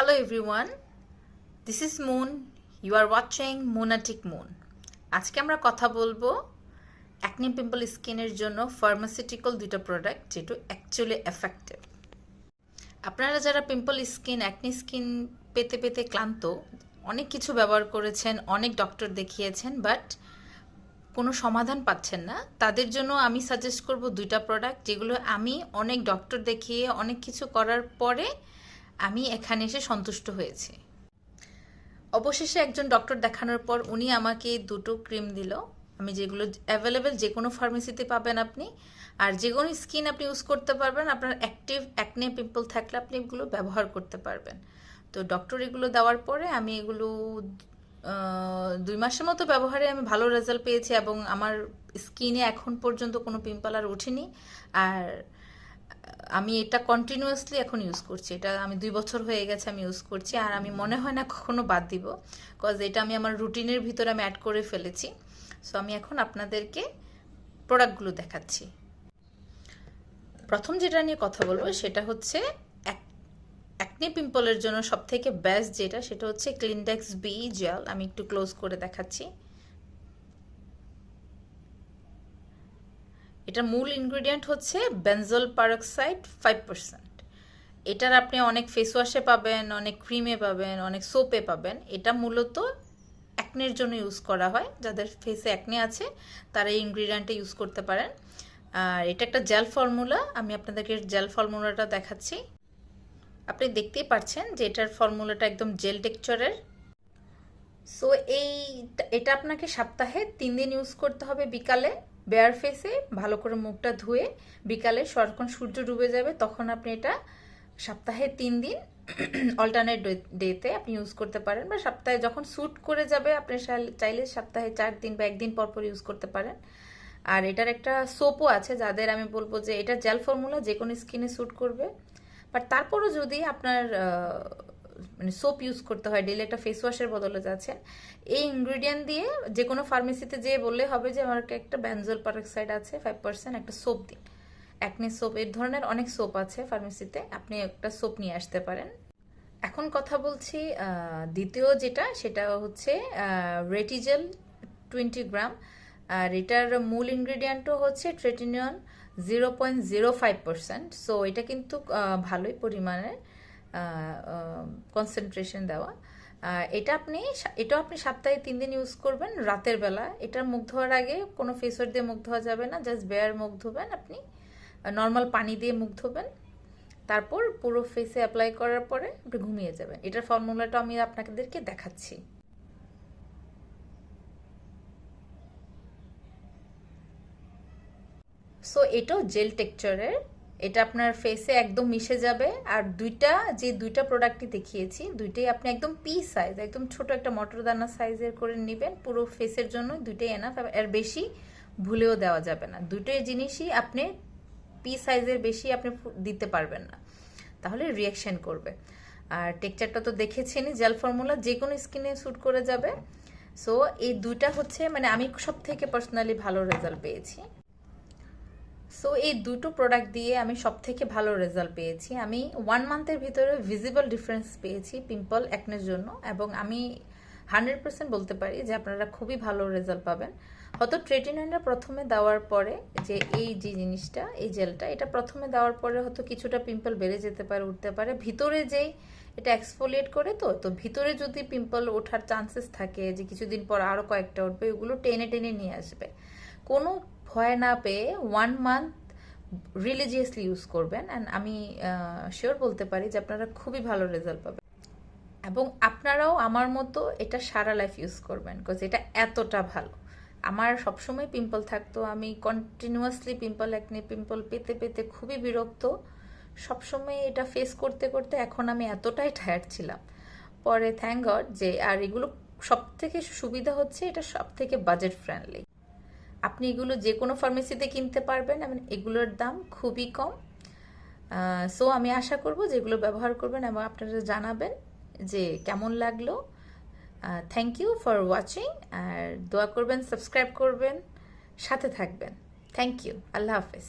Hello everyone, this is Moon. You are watching Moonatic Moon. আজকে আমরা কথা বলব অ্যাকনি পিম্পল স্কিনের জন্য ফার্মাসিউটিক্যাল দুটো প্রোডাক্ট যেটা অ্যাকচুয়ালি এফেক্টিভ আপনারা যারা পিম্পল স্কিন অ্যাকনি স্কিন পেতে পেতে ক্লান্ত অনেক কিছু ব্যবহার করেছেন অনেক ডক্টর দেখিয়েছেন বাট কোনো সমাধান পাচ্ছেন না তাদের জন্য আমি সাজেস্ট করব দুইটা প্রোডাক্ট যেগুলো আমি অনেক ডক্টর দেখিয়ে অনেক কিছু করার পরে আমি এখানে এসে সন্তুষ্ট হয়েছি। অবশেষে একজন ডক্টর দেখানোর পর উনি আমাকে দুটো ক্রিম দিল। আমি যেগুলো অ্যাভেলেবেল যে কোনো ফার্মেসিতে পাবেন আপনি। আর যে কোনো স্কিন আপনি ইউজ করতে পারবেন, আপনার অ্যাক্টিভ অ্যাকনে পিম্পল থাকলে আপনি এগুলো ব্যবহার করতে পারবেন। তো ডক্টর এগুলো দেওয়ার পরে আমি এগুলো দুই মাসের মতো ব্যবহারে আমি ভালো রেজাল্ট পেয়েছি এবং আমার স্কিনে এখন পর্যন্ত কোনো পিম্পল আর ওঠেনি। আর আমি এটা কন্টিনিউয়াসলি এখন ইউজ করছি। এটা আমি দুই বছর হয়ে গেছে আমি ইউজ করছি। আর আমি মনে হয় না কখনো বাদ দিব। কজ এটা আমি আমার রুটিনের ভিতরে আমি অ্যাড করে ফেলেছি। সো আমি এখন আপনাদেরকে প্রোডাক্টগুলো দেখাচ্ছি। প্রথম যেটা নিয়ে কথা বলব সেটা হচ্ছে অ্যাকনে পিম্পলের জন্য সব থেকে বেস্ট যেটা, সেটা হচ্ছে ক্লিনডেক্স বি জেল আমি একটু ক্লোজ করে দেখাচ্ছি। এটার মূল ইনগ্রিডিয়েন্ট হচ্ছে বেনজল পারক্সাইড ফাইভ পার্সেন্ট এটার আপনি অনেক ফেস ওয়াশে পাবেন, অনেক ক্রিমে পাবেন, অনেক সোপে পাবেন। এটা মূলত অ্যাকনের জন্য ইউজ করা হয়। যাদের ফেসে অ্যাকনে আছে, তারা এই ইনগ্রিডিয়েন্টটা ইউজ করতে পারেন। আর এটা একটা জেল ফর্মুলা আমি আপনাদেরকে জেল ফর্মুলাটা দেখাচ্ছি। আপনি দেখতেই পাচ্ছেন যে এটার ফর্মুলাটা একদম জেল টেক্সচারের সো এই, এটা আপনাকে সপ্তাহে তিন দিন ইউজ করতে হবে বিকালে। বেয়ার ফেসে ভালো করে মুখটা ধুয়ে বিকালে যখন সূর্য ডুবে যাবে তখন আপনি এটা সপ্তাহে তিন দিন অল্টারনেট ডেতে আপনি ইউজ করতে পারেন বা সপ্তাহে যখন স্যুট করে যাবে, আপনি চাইলে সপ্তাহে চার দিন বা একদিন পর পর ইউজ করতে পারেন। আর এটার একটা সোপও আছে যাদের আমি বলব যে এটা জেল ফর্মুলা যে কোনো স্কিনে স্যুট করবে। বাট তারপরও যদি আপনার মানে সোপ ইউজ করতে হয় ডেলি একটা ফেস ওয়াশের বদলে যাচ্ছেন এই ইনগ্রিডিয়েন্ট দিয়ে যে কোনো ফার্মেসিতে যেয়ে বললে হবে যে, আমার একটা ব্যানজল পারক্সাইড আছে ফাইভ পার্সেন্ট একটা সোপ দিন। একনি সোপ এর ধরনের অনেক সোপ আছে ফার্মেসিতে আপনি একটা সোপ নিয়ে আসতে পারেন। এখন কথা বলছি দ্বিতীয় যেটা, সেটা হচ্ছে রেটিজেল টোয়েন্টি গ্রাম আর এটার মূল ইনগ্রিডিয়েন্টও হচ্ছে tretinoin zero point zero five percent so এটা কিন্তু ভালোই পরিমাণে। কনসেন্ট্রেশন দেওয়া। এটা আপনি এটাও আপনি সপ্তাহে তিন দিন ইউজ করবেন, রাতের বেলা। এটা মুখ ধোয়ার আগে কোনো ফেস ওয়াশ দিয়ে মুখ ধোয়া যাবে না জাস্ট বেয়ার মুখ ধোবেন আপনি। নর্মাল পানি দিয়ে মুখ ধোবেন। তারপর পুরো ফেসে অ্যাপ্লাই করার পরে আপনি ঘুমিয়ে যাবেন। এটার ফর্মুলাটা আমি আপনাদেরকে দেখাচ্ছি। সো এটাও জেল টেক্সচারের এটা আপনার ফেসে একদম মিশে যাবে। আর দুইটা, যে দুইটা প্রোডাক্টই দেখিয়েছি, দুইটাই আপনি একদম পি সাইজ একদম ছোট একটা মটর দানা সাইজের করে নেবেন। পুরো ফেসের জন্য দুইটাই এনাফ এর বেশি ভুলেও দেওয়া যাবে না। দুটোই জিনিসই আপনি পি সাইজের বেশি আপনি দিতে পারবেন না। তাহলে রিয়াকশন করবে। আর টেক্সচারটা তো দেখেছেনই জেল ফর্মুলা যে কোনো স্কিনে স্যুট করে যাবে। সো এই দুইটা হচ্ছে মানে আমি সব থেকে পার্সোনালি ভালো রেজাল্ট পেয়েছি। সো এই দুটো প্রোডাক্ট দিয়ে আমি সব থেকে ভালো রেজাল্ট পেয়েছি। আমি ওয়ান মান্থের ভিতরে ভিজিবল ডিফারেন্স পেয়েছি পিম্পল একনের জন্য এবং আমি হান্ড্রেড পার্সেন্ট বলতে পারি যে আপনারা খুবই ভালো রেজাল্ট পাবেন। হয়তো ট্রেটিনাইনটা প্রথমে দেওয়ার পরে যে এই যে জিনিসটা, এই জেলটা এটা প্রথমে দেওয়ার পরে হয়তো কিছুটা পিম্পল বেড়ে যেতে পারে, উঠতে পারে। ভিতরে যেই এটা এক্সফোলিয়েট করে তো তো ভিতরে যদি পিম্পল ওঠার চান্সেস থাকে যে কিছুদিন পর আরও কয়েকটা উঠবে, ওগুলো টেনে টেনে নিয়ে আসবে। কোনো ভয় না পেয়ে ওয়ান মান্থ রিলিজিয়াসলি ইউজ করবেন অ্যান্ড আমি শিওর বলতে পারি যে আপনারা খুবই ভালো রেজাল্ট পাবেন। এবং আপনারাও আমার মতো এটা সারা লাইফ ইউজ করবেন বিকজ এটা এতটা ভালো। আমার সবসময় পিম্পল থাকতো, আমি কন্টিনিউয়াসলি পিম্পল একনি পিম্পল পেতে পেতে খুবই বিরক্ত। সবসময় এটা ফেস করতে করতে এখন আমি এতটাই টায়ার্ড ছিলাম। পরে থ্যাংক গড যে, আর এগুলো সব থেকে সুবিধা হচ্ছে এটা সব থেকে বাজেট ফ্রেন্ডলি আপনি এগুলো যে কোনো ফার্মেসিতে কিনতে পারবেন এবং এগুলোর দাম খুবই কম। সো আমি আশা করব যে এগুলো ব্যবহার করবেন এবং আপনারা জানাবেন যে কেমন লাগল। থ্যাংক ইউ ফর ওয়াচিং আর দোয়া করবেন সাবস্ক্রাইব করবেন, সাথে থাকবেন। থ্যাংক ইউ আল্লাহ হাফেজ।